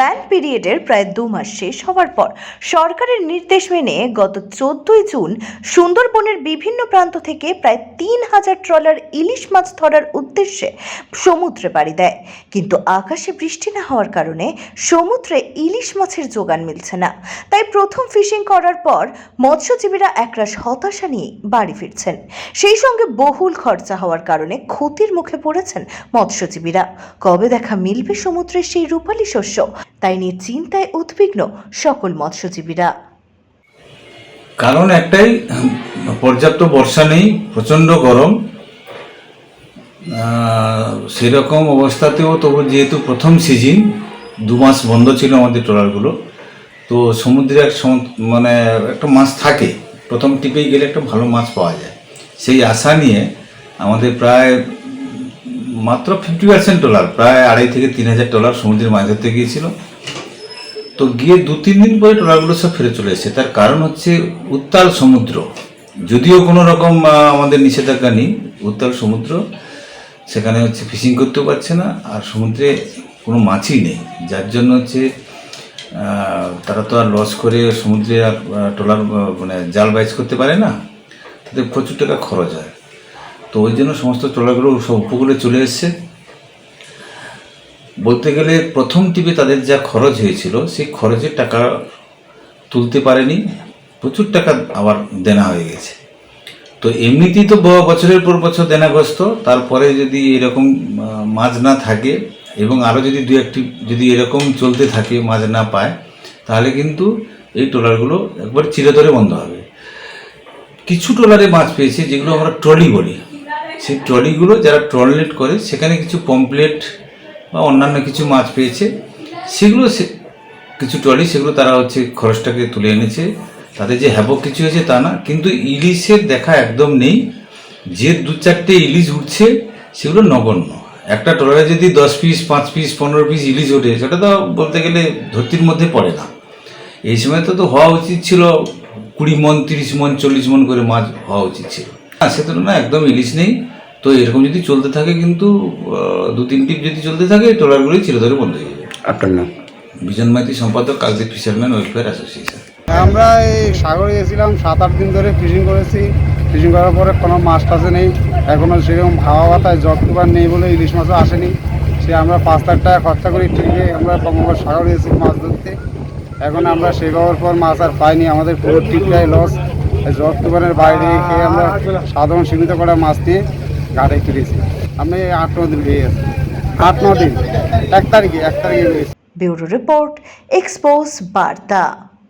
Ban পিরিয়ডের প্রায় দু মাস শেষ হওয়ার পর সরকারের নির্দেশ মেনে গত চোদ্দই জুন সুন্দরবনের বিভিন্ন প্রান্ত থেকে প্রায় তিন হাজার ট্রলার ইলিশ মাছ ধরার উদ্দেশ্যে সমুদ্রে পাড়ি দেয়। কিন্তু আকাশে বৃষ্টি না হওয়ার কারণে সমুদ্রে ইলিশ মাছের যোগান মিলছে না। তাই প্রথম ফিশিং করার পর মৎস্যজীবীরা একরাশ হতাশা নিয়ে বাড়ি ফিরছেন। সেই সঙ্গে বহুল খরচা হওয়ার কারণে ক্ষতির মুখে পড়েছেন মৎস্যজীবীরা। কবে দেখা মিলবে সমুদ্রের সেই রূপালী শস্য? তাই নিয়ে চিন্তায় উদ্বিগ্ন সকল মৎস্যজীবীরা। কারণ একটাই, পর্যাপ্ত বর্ষা নেই, প্রচণ্ড গরম। সেরকম অবস্থাতেও তবু যেহেতু প্রথম সিজন, দু মাস বন্ধ ছিল আমাদের ট্রলারগুলো, তো সমুদ্রে এক মানে একটা মাছ থাকে, প্রথম টিপেই গেলে একটা ভালো মাছ পাওয়া যায়। সেই আশা নিয়ে আমাদের প্রায় মাত্র ফিফটি পার্সেন্ট ট্রলার প্রায় আড়াই থেকে তিন হাজার ট্রলার সমুদ্রে মাছ ধরতে গিয়েছিল। তো গিয়ে দু, তিন দিন পরে ট্রলারগুলো সব ফিরে চলে এসেছে। তার কারণ হচ্ছে উত্তাল সমুদ্র। যদিও কোনো রকম আমাদের নিষেধাজ্ঞা নেই, উত্তাল সমুদ্র। সেখানে হচ্ছে ফিশিং করতেও পারছে না, আর সমুদ্রে কোনো মাছই নেই। যার জন্য হচ্ছে তারা তো আর লস করে সমুদ্রে আর ট্রলার মানে জাল বাইজ করতে পারে না। তাদের প্রচুর টাকা খরচ হয়। তো ওই জন্য সমস্ত ট্রলারগুলো সব উপকূলে চলে এসছে। বলতে গেলে প্রথম টিপে তাদের যা খরচ হয়েছিল, সেই খরচের টাকা তুলতে পারেনি। প্রচুর টাকা আবার দেনা হয়ে গেছে। তো এমনিতেই তো বছরের পর বছর দেনাগ্রস্ত, তারপরে যদি এরকম মাছ না থাকে এবং আরও যদি দু একটি, যদি এরকম চলতে থাকে, মাছ না পায়, তাহলে কিন্তু এই ট্রলারগুলো একবার চিরতরে বন্ধ হবে। কিছু ট্রলারে মাছ পেয়েছে, যেগুলো আমরা ট্রলি বলি। সেই ট্রলিগুলো যারা ট্রলনেট করে, সেখানে কিছু পমপ্লেট বা অন্যান্য কিছু মাছ পেয়েছে। সেগুলো কিছু ট্রলি সেগুলো তারা হচ্ছে খরচটাকে তুলে এনেছে। তাদের যে হ্যাবক কিছু হয়েছে তা না, কিন্তু ইলিশের দেখা একদম নেই। যে দু চারটে ইলিশ উঠছে, সেগুলো নগণ্য। একটা ট্রলারে যদি দশ পিস পাঁচ পিস পনেরো পিস ইলিশ ওঠে, সেটা তো বলতে গেলে ধরতির মধ্যে পড়ে না। এই সময় তো তো হওয়া উচিত ছিল কুড়ি মন, তিরিশ মন, চল্লিশ মন করে মাছ হওয়া উচিত ছিল। না সে তুলনায় একদম ইলিশ নেই। তো এরকম যদি চলতে থাকে কিন্তু দু তিন টিপ যদি চলতে থাকে ট্রলারগুলোই চিরতরে বন্ধ হয়ে যাবে। আপনার নাম? বিজন মাইতি সম্পাদক কালদ্বীপ ফিশারম্যান ওয়েলফেয়ার অ্যাসোসিয়েশন। আমরা এই সাগরে গেছিলাম সাত আট দিন ধরে ফিশিং করেছি। ফিশিং করার পরে কোনো মাছ টাছে নেই। এখনও সেরকম হাওয়া বাতায় জটকুবার নেই বলে ইলিশ মাছও আসেনি। সে আমরা পাঁচ লাখ টাকা খরচা করে ঠিকই আমরা বঙ্গোপসাগর সাগরে গেছি মাছ ধরতে। এখন আমরা পাওয়ার পর মাছ আর পাইনি আমাদের পুরো টিকটাই লস জটকুবারের বাইরে খেয়ে আমরা সাধারণ সীমিত করা মাছ দিয়ে ঘাটে ফিরেছি। আমি আট ন দিন হয়ে আট ন দিন। এক তারিখে এক তারিখে রয়েছি ব্যুরো রিপোর্ট এক্সপোজ বার্তা।